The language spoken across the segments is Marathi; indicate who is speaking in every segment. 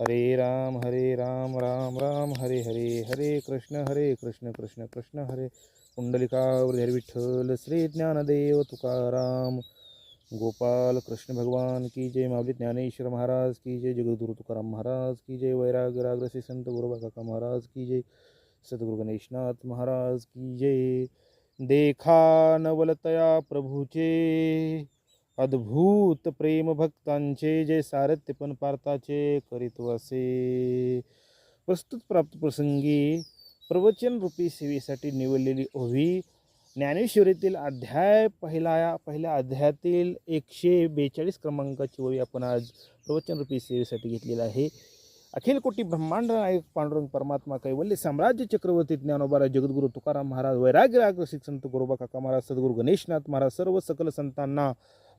Speaker 1: हरे राम हरे राम राम राम हरे हरे हरे कृष्ण हरे कृष्ण कृष्ण कृष्ण हरे। कुंडलिकावरी विठ्ठल श्री ज्ञानदेव तुकाराम। गोपाल कृष्ण भगवान की जय मावली ज्ञानेश्वर महाराज की जय जगद्गुरु तुकाराम महाराज की जय वैराग्य श्री संत गुरुबा काका महाराज की जय सद्गुरु गणेशनाथ महाराज की जय। देखा नवलतया प्रभूचे अद्भुत प्रेम भक्तांचे जे सारथ्य पण पार्थाचे करीत असे प्रस्तुत प्राप्त प्रसंगी प्रवचन रूपी सेवेसाठी निवडलेली ओवी ज्ञानेश्वरीतील अध्याय पहिला पहिल्या अध्यायातील एकशे बेचाळीस क्रमांकाची ओवी आपण आज प्रवचन रूपी सेवेसाठी घेतलेली आहे. अखिल कोटी ब्रह्मांड नायक पांडुरंग परमात्मा कैवल्य साम्राज्य चक्रवर्ती ज्ञानोबारा जगद्गुरु तुकाराम महाराज वैराग्य आग्रसिक संत गुरुबा काका महाराज सद्गुरू गणेशनाथ महाराज सर्व सकल संतांना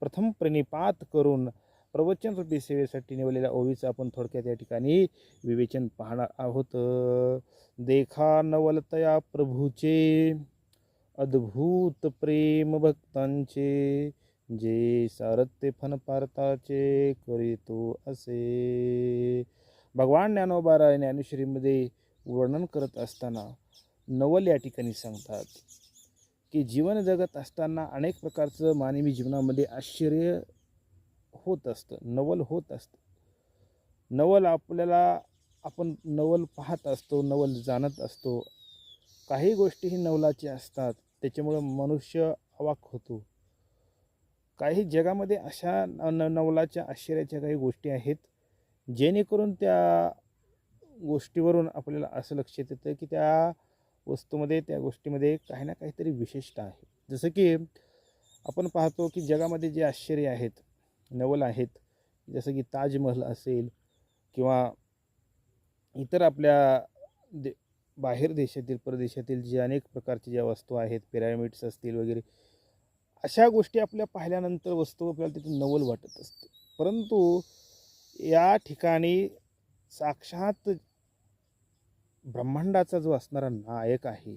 Speaker 1: प्रथम प्रणिपात करून प्रवचनरूपी सेवेसाठी निवडलेल्या ओवीचं आपण थोडक्यात या ठिकाणी विवेचन पाहणार आहोत. देखा नवलतया प्रभूचे अद्भुत प्रेम भक्तांचे जे सारथ्य फन पारताचे करीतो असे. भगवान ज्ञानोबारा ज्ञानेश्वरीमध्ये वर्णन करत असताना नवल या ठिकाणी सांगतात की जीवन जगत असताना अनेक प्रकारचं मानवी जीवनामध्ये आश्चर्य होत असतं नवल होत असतं. नवल आपल्याला आपण नवल पाहत असतो नवल जाणत असतो. काही गोष्टी ही नवलाचे असतात त्याच्यामुळं मनुष्य अवाक होतो. काही जगामध्ये अशा न नवलाच्या आश्चर्याच्या काही गोष्टी आहेत जेणेकरून त्या गोष्टीवरून आपल्याला असं लक्षात येतं की त्या वस्तूमध्ये त्या गोष्टीमध्ये काही ना काहीतरी विशिष्ट आहे. जसं की आपण पाहतो की जगामध्ये जे आश्चर्य आहेत नवल आहेत जसं की ताजमहल असेल किंवा इतर आपल्या दे बाहेर देशातील परदेशातील जे अनेक प्रकारचे ज्या वस्तू आहेत पिरॅमिड्स असतील वगैरे अशा गोष्टी आपल्या पाहिल्यानंतर वस्तू आपल्याला तिथे नवल वाटत असते. परंतु या ठिकाणी साक्षात ब्रह्मांडाचा जो असणारा नायक आहे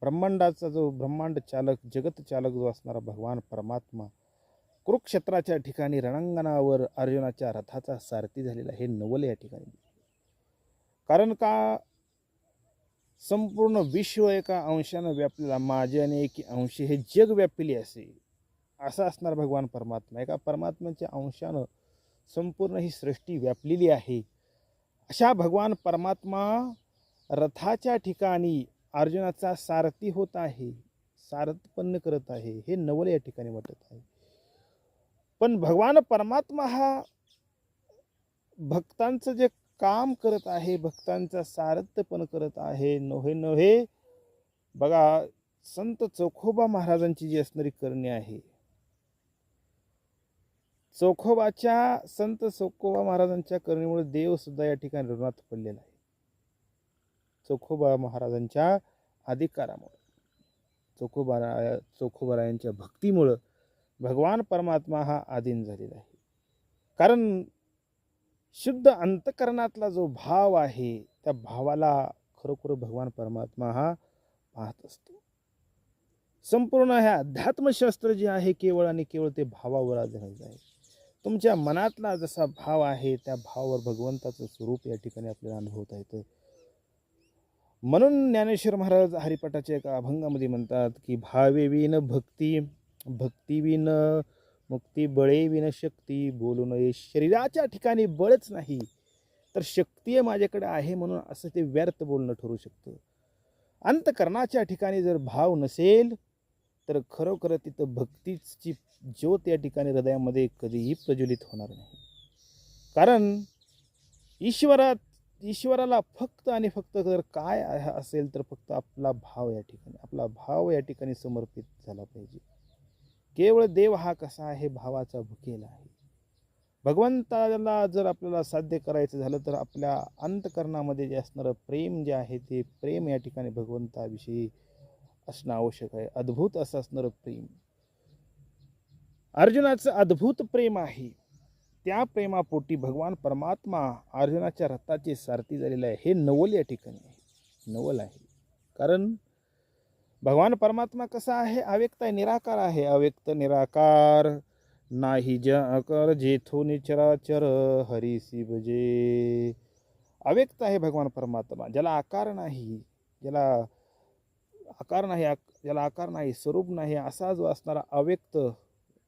Speaker 1: ब्रह्मांडाचा जो ब्रह्मांड चालक जगत चालक जो असणारा भगवान परमात्मा कुरुक्षेत्राच्या ठिकाणी रणांगणावर अर्जुनाच्या रथाचा सारथी झालेला हे नवल या ठिकाणी कारण का संपूर्ण विश्व एका अंशानं व्यापलेला माझ्याने एक अंशी हे जग व्यापले असे असा असणार भगवान परमात्मा एका परमात्म्याच्या अंशानं संपूर्ण ही सृष्टी व्यापलेली आहे. अशा भगवान परमात्मा रथाच्या ठिकाणी अर्जुनाचा सारथी होत आहे सारथपन्न करत आहे हे नवल या ठिकाणी वाटत आहे पण भगवान परमात्मा हा भक्तांचं जे काम करत आहे भक्तांचा सारथ्यपण करत आहे नोहे नव्हे बघा संत चोखोबा महाराजांची जी असणारी करणी आहे चोखोबाच्या संत चोखोबा महाराजांच्या करणीमुळे देव सुद्धा या ठिकाणी ऋणात पडलेला आहे. चोखोबा महाराजांच्या अधिकारामुळं चोखोबा चोखोबारायांच्या भक्तीमुळं भगवान परमात्मा हा आधीन झालेला आहे. कारण शुद्ध अंतकरणातला जो भाव आहे त्या भावाला खरोखर भगवान परमात्मा हा पाहत असतो. संपूर्ण हे अध्यात्मशास्त्र जे आहे केवळ आणि केवळ ते भावावर आधारित आहे. तुमच्या मनातला जसा भाव आहे त्या भावावर भगवंताचं स्वरूप या ठिकाणी आपल्याला अनुभवता येतं. म्हणून ज्ञानेश्वर महाराज हरिपाठाच्या एका अभंगामध्ये म्हणतात की भावेविन भक्ती भक्ती विन मुक्ती बळे विन शक्ती बोलू नये शरीराच्या ठिकाणी बळच नाही तर शक्ती माझ्याकडे आहे म्हणून असं ते व्यर्थ बोलणं ठरू शकतं. अंतकरणाच्या ठिकाणी जर भाव नसेल तर खरोखर तिथं भक्तीची ज्योत या ठिकाणी हृदयामध्ये कधीही प्रज्वलित होणार नाही. कारण ईश्वरात ईश्वराला फक्त आणि फक्त जर काय असेल तर फक्त आपला भाव या ठिकाणी आपला भाव या ठिकाणी समर्पित झाला पाहिजे. केवळ देव हा कसा आहे भावाचा भुकेला आहे. भगवंताला जर आपल्याला साध्य करायचं झालं तर आपल्या अंतकरणामध्ये जे असणारं प्रेम जे आहे ते प्रेम या ठिकाणी भगवंताविषयी असणं आवश्यक आहे. अद्भुत असं असणारं प्रेम. अर्जुनाचं अद्भुत प्रेम आहे. त्या प्रेमापोटी भगवान परमात्मा अर्जुनाच्या रथाचे सारथी झालेलं आहे. हे नवल या ठिकाणी आहे. नवल आहे. कारण भगवान परमात्मा कसा आहे? अव्यक्त आहे निराकार आहे. अव्यक्त निराकार नाही ज्या आकार जेथून चराचर हरिसी भजे अव्यक्त आहे भगवान परमात्मा. ज्याला आकार नाही ज्याला आकार नाही आक- ज्याला आकार नाही स्वरूप नाही असा जो असणारा अव्यक्त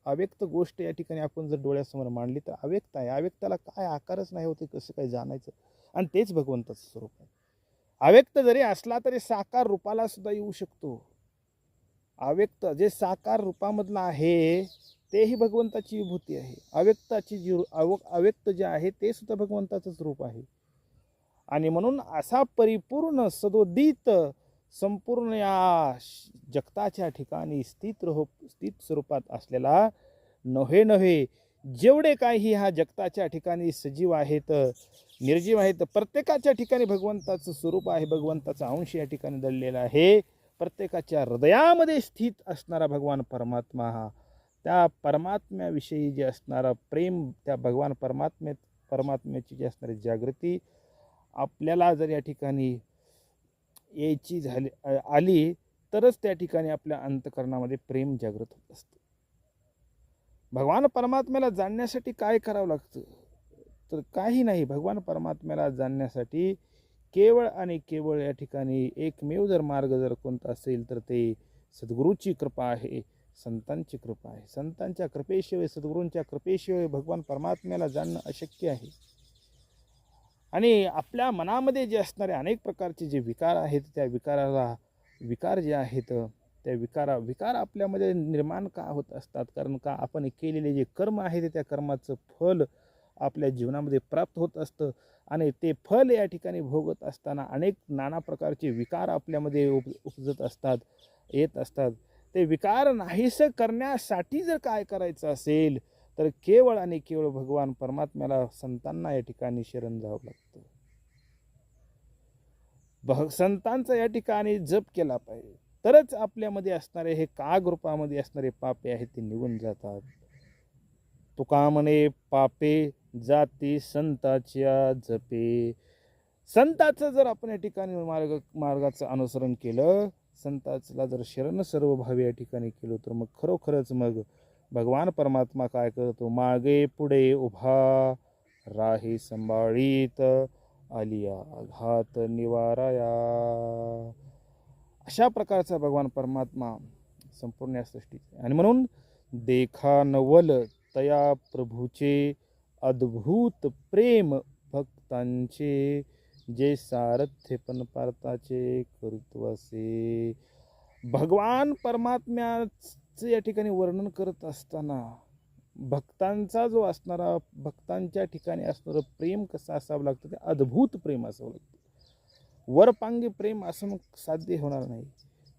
Speaker 1: अव्यक्त गोष्ट या ठिकाणी आपण जर डोळ्यासमोर मांडली तर अव्यक्त आहे. अव्यक्ताला काय आकारच नाही होते कसं काय जाणायचं? आणि तेच भगवंताचं स्वरूप आहे. अव्यक्त जरी असला तरी साकार रूपाला सुद्धा येऊ शकतो. अव्यक्त जे साकार रूपामधलं आहे तेही भगवंताची विभूती आहे. अव्यक्ताची जी अव अव्यक्त जे आहे ते सुद्धा भगवंताचंच रूप आहे. आणि म्हणून असा परिपूर्ण सदोदित संपूर्ण या श- जगताच्या ठिकाणी स्थित रूप स्थित स्वरूपात असलेला नव्हे नव्हे जेवढे काही ह्या जगताच्या ठिकाणी सजीव आहेत निर्जीव आहेत प्रत्येकाच्या ठिकाणी भगवंताचं स्वरूप आहे भगवंताचा अंश या ठिकाणी दडलेला आहे प्रत्येकाच्या हृदयामध्ये स्थित असणारा भगवान परमात्मा हा. त्या परमात्म्याविषयी जे असणारा प्रेम त्या भगवान परमात्मे परमात्म्याची जी असणारी जागृती आपल्याला जर या ठिकाणी यायची झाली आली तरच त्या ठिकाणी आपल्या अंतकरणामध्ये प्रेम जागृत होत असतं. भगवान परमात्म्याला जाणण्यासाठी काय करावं लागतं? तर काही नाही. भगवान परमात्म्याला जाणण्यासाठी केवळ आणि केवळ या ठिकाणी एकमेव जर मार्ग जर कोणता असेल तर ते सद्गुरूची कृपा आहे संतांची कृपा आहे. संतांच्या कृपेशिवाय सद्गुरूंच्या कृपेशिवाय भगवान परमात्म्याला जाणणं अशक्य आहे. आणि आपल्या मनामध्ये जे असणारे अनेक प्रकारचे जे विकार आहेत त्या विकाराला विकार जे आहेत त्या विकारा विकार आपल्यामध्ये निर्माण का होत असतात? कारण का आपण केलेले जे कर्म आहे ते त्या कर्माचं फल आपल्या जीवनामध्ये प्राप्त होत असतं आणि ते फल या ठिकाणी भोगत असताना अनेक नाना प्रकारचे विकार आपल्यामध्ये उप उपजत असतात येत असतात. ते विकार नाहीसं करण्यासाठी जर काय करायचं असेल तर केवळ आणि केवळ भगवान परमात्म्याला संतांना या ठिकाणी शरण जावं लागतं. भग संतांचा या ठिकाणी जप केला पाहिजे. तरच आपल्यामध्ये असणारे हे काग रूपामध्ये असणारे पापे आहेत ते निघून जातात. तुका म्हणे पापे जाती संताच्या जपे. संताचं जर आपण या ठिकाणी मार्ग मार्गाचं अनुसरण केलं संताचला जर शरण सर्व भावी या ठिकाणी केलं तर मग खरोखरच मग भगवान परमात्मा काय करतो? मागे पुढे उभा राही संभाळीत आलिया आघात निवाराया. अशा प्रकारचा भगवान परमात्मा संपूर्ण या सृष्टीचे आणि म्हणून देखा नवल तया प्रभूचे अद्भुत प्रेम भक्तांचे जे सारथ्य पण पार्थाचे कर्तृत्व असे भगवान परमात्म्याच या ठिकाणी वर्णन करत असताना भक्तांचा जो असणारा भक्तांच्या ठिकाणी असणारं प्रेम कसं असावं लागतं? ते अद्भुत प्रेम असावं लागतं. वरपांगी प्रेम असं साध्य होणार नाही.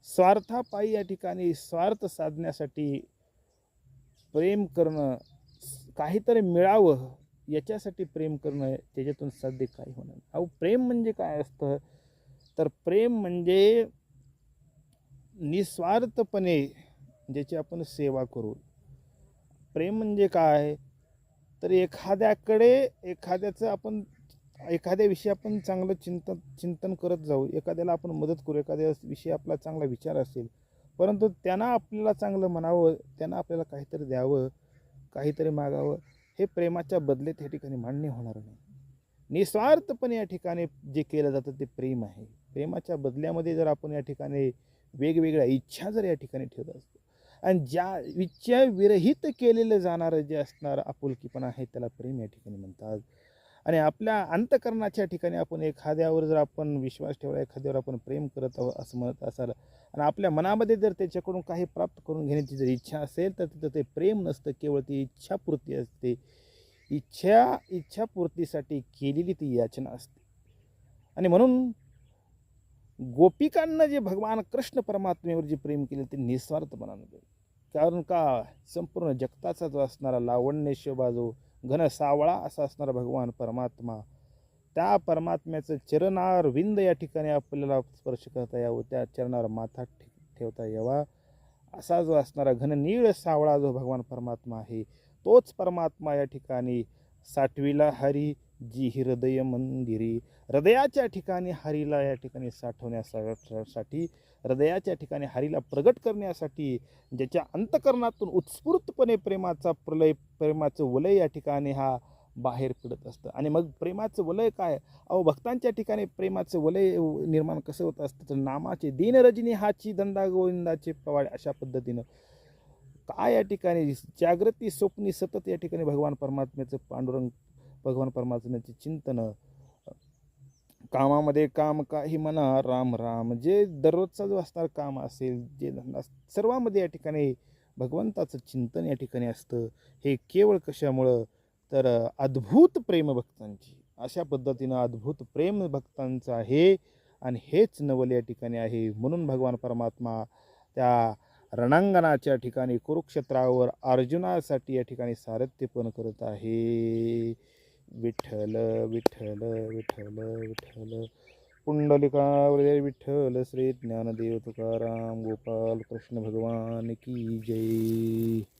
Speaker 1: स्वार्थापायी या ठिकाणी स्वार्थ साधण्यासाठी प्रेम करणं काहीतरी मिळावं याच्यासाठी प्रेम करणं त्याच्यातून साध्य काही होणार अहो प्रेम म्हणजे काय असतं? तर प्रेम म्हणजे निस्वार्थपणे ज्याची आपण सेवा करू प्रेम म्हणजे काय? तर एखाद्याकडे एखाद्याचं आपण एखाद्याविषयी आपण चांगलं चिंतन चिंतन करत जाऊ. एखाद्याला आपण मदत करू. एखाद्या विषयी आपला चांगला विचार असेल. परंतु त्यांना आपल्याला चांगलं म्हणावं त्यांना आपल्याला काहीतरी द्यावं काहीतरी मागावं हे प्रेमाच्या बदलेत या ठिकाणी मान्य होणार नाही. निस्वार्थपणे या ठिकाणी जे केलं जातं ते प्रेम आहे. प्रेमाच्या बदल्यामध्ये जर आपण या ठिकाणी वेगवेगळ्या इच्छा जर या ठिकाणी ठेवत असतो आणि ज्या विच्या विरहित केलेलं जाणारं जे असणारं आपुलकीपण आहे त्याला प्रेम या ठिकाणी म्हणतात. आणि आपल्या अंतकरणाच्या ठिकाणी आपण एखाद्यावर जर आपण विश्वास ठेवला एखाद्यावर आपण प्रेम करत आहोत असं म्हणत असाल आणि आपल्या मनामध्ये जर त्याच्याकडून काही प्राप्त करून घेण्याची जर इच्छा असेल तर तिथं ते प्रेम नसतं केवळ ती इच्छापूर्ती असते. इच्छा इच्छापूर्तीसाठी केलेली ती याचना असते. आणि म्हणून गोपिकांना जे भगवान कृष्ण परमात्मेवर जे प्रेम केले ते निस्वार्थपणानं केलं कारण का? संपूर्ण जगताचा जो असणारा लावण्यशोबा जो घन सावळा असा असणारा भगवान परमात्मा त्या परमात्म्याचं चरणार विंद या ठिकाणी आपल्याला स्पर्श करता यावं त्या चरणावर माथा ठे ठेवता यावा. असा जो असणारा घन नीळ सावळा जो भगवान परमात्मा आहे तोच परमात्मा या ठिकाणी साठवीला हरी जी हृदय मंदिरी हृदयाच्या ठिकाणी हरीला या ठिकाणी साठवण्यासाठी हृदयाच्या ठिकाणी हरीला प्रगट करण्यासाठी ज्याच्या अंतकरणातून उत्स्फूर्तपणे प्रेमाचा प्रलय प्रेमाचं वलय या ठिकाणी हा बाहेर पडत असतं. आणि मग प्रेमाचं वलय काय? अहो भक्तांच्या ठिकाणी प्रेमाचं वलय निर्माण कसं होत असतं? तर नामाचे दिनरजनी हाची धंदा गोविंदाचे पवाडे अशा पद्धतीनं. काय या ठिकाणी? जागृती स्वप्नी सतत या ठिकाणी भगवान परमात्म्याचं पांडुरंग भगवान परमात्म्याचे चिंतन कामामध्ये काम काही म्हणा राम राम. जे दररोजचा जो असणार काम असेल जे सर्वामध्ये या ठिकाणी भगवंताचं चिंतन या ठिकाणी असतं. हे केवळ कशामुळं? तर अद्भुत प्रेम भक्तांची. अशा पद्धतीनं अद्भुत प्रेम भक्तांचं आहे आणि हेच नवल या ठिकाणी आहे. म्हणून भगवान परमात्मा त्या रणांगणाच्या ठिकाणी कुरुक्षेत्रावर अर्जुनासाठी या ठिकाणी सारथ्यपण करत आहे. विठ्ठल विठ्ठल विठ्ठल विठ्ठल. पुंडलिकावरील विठ्ठल श्री ज्ञानदेव तुकाराम गोपाल कृष्ण भगवान की जय.